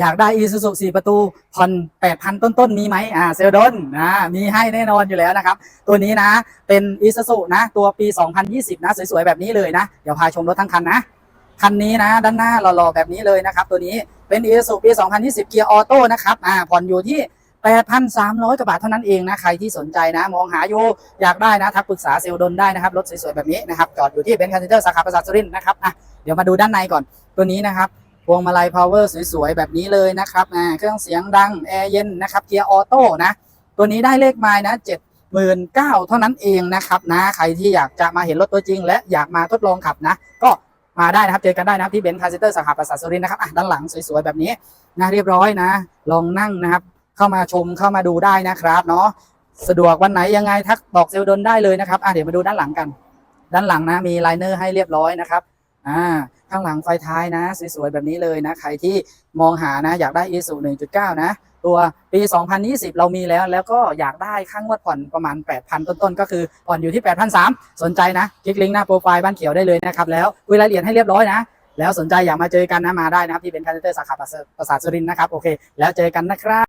อยากได้อีซูซู4ประตูผ่อน8,000ต้นๆมีไหมอ่าเซลดนนะมีให้แน่นอนอยู่แล้วนะครับ ตัวนี้นะเป็นอีซูซูนะ ตัวปี 2020 นะ สวยๆ แบบนี้เลยนะ เดี๋ยวพาชมรถทั้งคันนะ คันนี้นะ ด้านหน้าหล่อๆ แบบนี้เลยนะครับ ตัวนี้เป็นอีซูซูปี 2020 เกียร์ออโต้นะครับอ่าผ่อนอยู่ที่ 8,300กว่าบาทเท่านั้นเองนะ ใครที่สนใจนะ มองหาอยู่อยากได้นะทักปรึกษาเซลลดนได้นะครับรถสวยๆแบบนี้นะครับจอดอยู่ที่เบนซ์คันเซนเตอร์สาขาประสาทสุรินทร์นะครับอะเดี๋ยวมาดูด้านในก่อนตัวนี้นะครับ พวงมาลัยพาวเวอร์สวยๆ แบบนี้เลยนะครับเครื่องเสียงดัง แอร์เย็นนะครับ เกียร์ออโต้นะ ตัวนี้ได้เลขไมล์นะ7 9 0 0 0เท่านั้นเองนะครับนะ ใครที่อยากจะมาเห็นรถตัวจริง และอยากมาทดลองขับนะ ก็มาได้นะครับ เจอกันได้นะครับที่เบนซ์คาร์เซนเตอร์สาขาประสาทสุรินทร์นะครับ อะ ด้านหลังสวยๆ แบบนี้นะเรียบร้อยนะ ลองนั่งนะครับ เข้ามาชมเข้ามาดูได้นะครับเนาะ สะดวกวันไหนยังไงทักบอกเซลลดนได้เลยนะครับ อะเดี๋ยวมาดูด้านหลังกัน ด้านหลังนะมีไลเนอร์ให้เรียบร้อยนะครับ อ่าข้างหลังไฟท้ายนะ สวยๆ แบบนี้เลยนะ ใครที่มองหานะ อยากได้ i s u 1.9 นะ ตัวปี 2020 เรามีแล้ว แล้วก็อยากได้ค่างวดผ่อนประมาณ 8,000 ต้นๆ ก็คือผ่อนอยู่ที่ 8,300 สนใจนะ คลิกลิงก์หน้าโปรไฟล์บ้านเขียวได้เลยนะครับ แล้วคุยรายละเอียดให้เรียบร้อยนะ แล้วสนใจอยากมาเจอกันนะ มาได้นะครับ ที่เป็นคาร์เตอร์สาขาประสาทสุรินทร์นะครับ โอเค แล้วเจอกันนะครับ